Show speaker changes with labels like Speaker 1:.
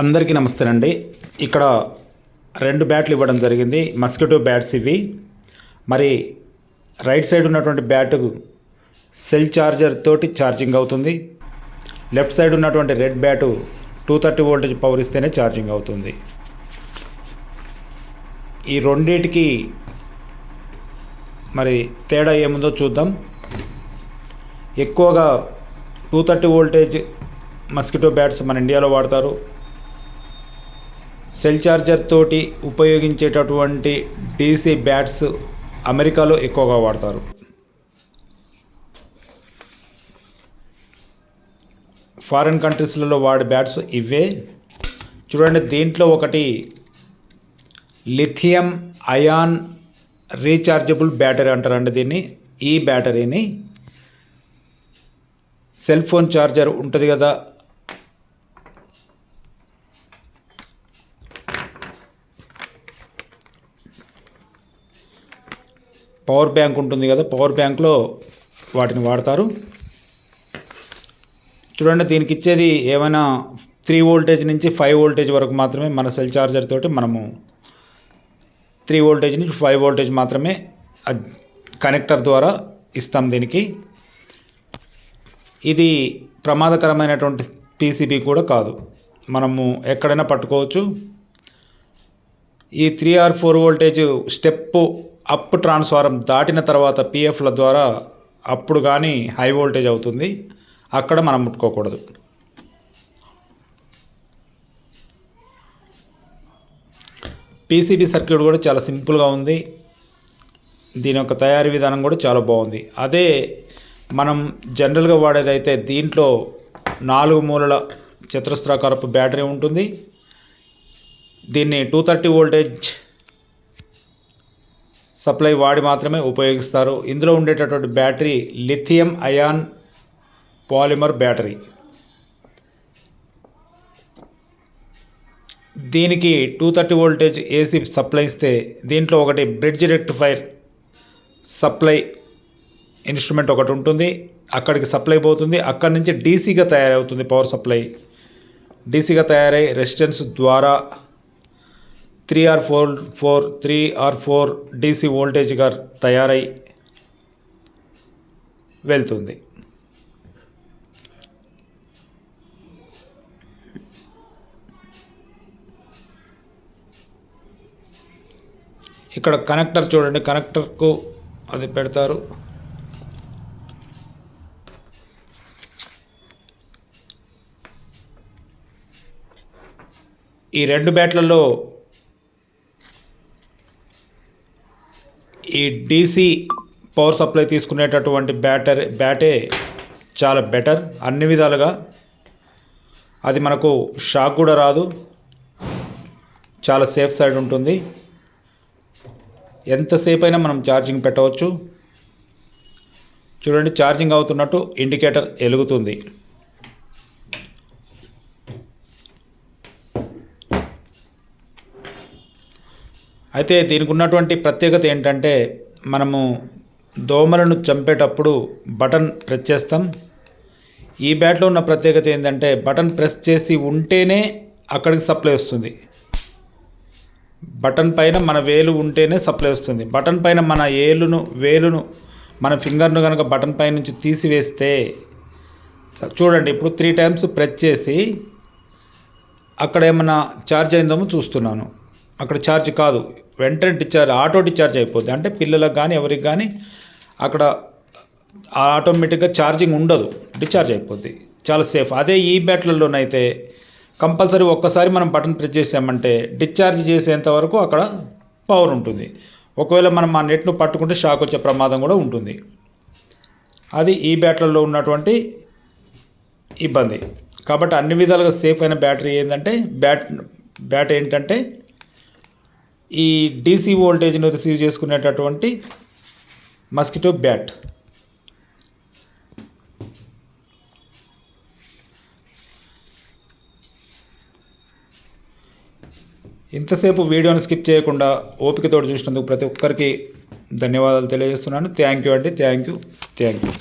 Speaker 1: అందరికీ నమస్తేనండి. ఇక్కడ రెండు బ్యాట్లు ఇవ్వడం జరిగింది. మస్కిటో బ్యాట్స్ ఇవి. మరి రైట్ సైడ్ ఉన్నటువంటి బ్యాట్ సెల్ చార్జర్ తోటి ఛార్జింగ్ అవుతుంది. లెఫ్ట్ సైడ్ ఉన్నటువంటి red bat two thirty voltage power ఇస్తేనే ఛార్జింగ్ అవుతుంది. ఈ రెండింటికి మరి తేడా ఏముందో చూద్దాం. ఎక్కువగా two thirty voltage mosquito bats మన ఇండియాలో వాడతారు. సెల్ చార్జర్ తోటి ఉపయోగించేటటువంటి డీసీ బ్యాట్స్ అమెరికాలో ఎక్కువగా వాడతారు. ఫారిన్ కంట్రీస్లలో వాడే బ్యాట్స్ ఇవే. చూడండి దీంట్లో ఒకటి లిథియం అయాన్ రీఛార్జబుల్ బ్యాటరీ అంటారండి దీన్ని. ఈ బ్యాటరీని సెల్ ఫోన్ ఛార్జర్ ఉంటుంది కదా పవర్ బ్యాంక్ ఉంటుంది కదా పవర్ బ్యాంక్లో వాటిని వాడతారు. చూడండి దీనికి ఇచ్చేది ఏమైనా త్రీ వోల్టేజ్ నుంచి ఫైవ్ వోల్టేజ్ వరకు మాత్రమే మన సెల్ ఛార్జర్ తోటి మనము త్రీ వోల్టేజ్ నుంచి ఫైవ్ వోల్టేజ్ మాత్రమే కనెక్టర్ ద్వారా ఇస్తాం దీనికి. ఇది ప్రమాదకరమైనటువంటి పీసీబీ కూడా కాదు. మనము ఎక్కడైనా పట్టుకోవచ్చు. ఈ three or four voltage step up transformer దాటిన తర్వాత పిఎఫ్ల ద్వారా అప్పుడు కానీ హై వోల్టేజ్ అవుతుంది. అక్కడ మనం ముట్టుకోకూడదు. పీసీబీ సర్క్యూట్ కూడా చాలా సింపుల్గా ఉంది. దీని యొక్క తయారీ విధానం కూడా చాలా బాగుంది. అదే మనం జనరల్గా వాడేదైతే దీంట్లో నాలుగు మూలల చతురస్రాకారపు బ్యాటరీ ఉంటుంది. దీన్ని టూ థర్టీ వోల్టేజ్ సప్లై వాడి మాత్రమే ఉపయోగిస్తారు. ఇందులో ఉండేటటువంటి battery lithium ion polymer battery. దీనికి two thirty voltage AC supply ఇస్తే దీంట్లో ఒకటి బ్రిడ్జ్ రెక్టిఫైర్ సప్లై ఇన్స్ట్రుమెంట్ ఒకటి ఉంటుంది. అక్కడికి సప్లై పోతుంది. అక్కడి నుంచి డీసీగా తయారవుతుంది పవర్ సప్లై. డీసీగా తయారై రెసిస్టెన్స్ ద్వారా three or four four three or four DC వోల్టేజ్గా తయారై వెళ్తుంది. ఇక్కడ కనెక్టర్ చూడండి కనెక్టర్కు అది పెడతారు. ఈ రెండు బ్యాట్లలో ఈ డీసీ పవర్ సప్లై తీసుకునేటటువంటి బ్యాటరీ బ్యాటే చాలా బెటర్ అన్ని విధాలుగా అది మనకు షాక్ కూడా రాదు. చాలా సేఫ్ సైడ్ ఉంటుంది. ఎంతసేపు అయినా మనం ఛార్జింగ్ పెట్టవచ్చు. చూడండి ఛార్జింగ్ అవుతున్నట్టు ఇండికేటర్ వెలుగుతుంది అయితే దీనికి ఉన్నటువంటి ప్రత్యేకత ఏంటంటే మనము దోమలను చంపేటప్పుడు బటన్ ప్రెస్ చేస్తాం. ఈ బ్యాట్లో ఉన్న ప్రత్యేకత ఏంటంటే బటన్ ప్రెస్ చేసి ఉంటేనే అక్కడికి సప్లై వస్తుంది. బటన్ పైన మన వేలు ఉంటేనే సప్లై వస్తుంది. బటన్ పైన మన ఏలును వేలును మన ఫింగర్ను కనుక బటన్ పై నుంచి తీసివేస్తే చూడండి ఇప్పుడు త్రీ టైమ్స్ ప్రెస్ చేసి అక్కడ ఏమైనా ఛార్జ్ అయిందేమో చూస్తున్నాను. అక్కడ ఛార్జ్ కాదు. వెంటనే డిశ్చార్జ్ ఆటో డిశ్చార్జ్ అయిపోద్ది. అంటే పిల్లలకు కానీ ఎవరికి కానీ అక్కడ ఆటోమేటిక్గా ఛార్జింగ్ ఉండదు. డిశ్చార్జ్ అయిపోద్ది. చాలా సేఫ్ అదే ఈ బ్యాట్లలోనైతే కంపల్సరీ ఒక్కసారి మనం బటన్ ప్రెస్ చేసామంటే డిశ్చార్జ్ చేసేంత వరకు అక్కడ పవర్ ఉంటుంది. ఒకవేళ మనం ఆ నెట్ను పట్టుకుంటే షాక్ వచ్చే ప్రమాదం కూడా ఉంటుంది. అది ఈ బ్యాట్లలో ఉన్నటువంటి ఇబ్బంది. కాబట్టి అన్ని విధాలుగా సేఫ్ అయిన బ్యాటరీ ఏంటంటే బ్యాట్ బ్యాట్ ఏంటంటే ఈ డీసీ వోల్టేజ్ను రిసీవ్ చేసుకునేటటువంటి మస్కిటో బ్యాట్ ఇంతసేపు వీడియోను స్కిప్ చేయకుండా ఓపికతో చూసినందుకు ప్రతి ఒక్కరికి ధన్యవాదాలు తెలియజేస్తున్నాను. థ్యాంక్ యూ అండి. Thank you thank you